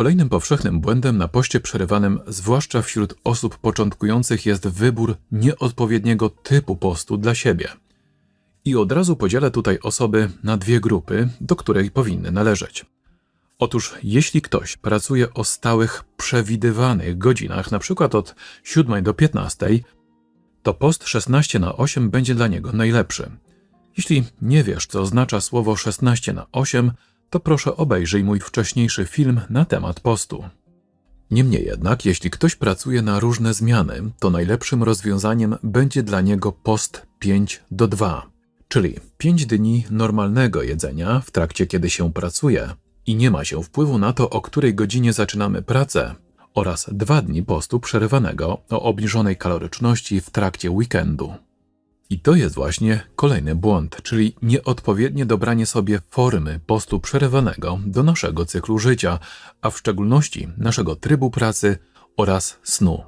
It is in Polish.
Kolejnym powszechnym błędem na poście przerywanym, zwłaszcza wśród osób początkujących, jest wybór nieodpowiedniego typu postu dla siebie. I od razu podzielę tutaj osoby na dwie grupy, do której powinny należeć. Otóż, jeśli ktoś pracuje o stałych, przewidywanych godzinach, np. od 7 do 15, to post 16 na 8 będzie dla niego najlepszy. Jeśli nie wiesz, co oznacza słowo 16 na 8, to proszę obejrzyj mój wcześniejszy film na temat postu. Niemniej jednak, jeśli ktoś pracuje na różne zmiany, to najlepszym rozwiązaniem będzie dla niego post 5 do 2, czyli 5 dni normalnego jedzenia w trakcie kiedy się pracuje i nie ma się wpływu na to, o której godzinie zaczynamy pracę, oraz 2 dni postu przerywanego o obniżonej kaloryczności w trakcie weekendu. I to jest właśnie kolejny błąd, czyli nieodpowiednie dobranie sobie formy postu przerywanego do naszego cyklu życia, a w szczególności naszego trybu pracy oraz snu.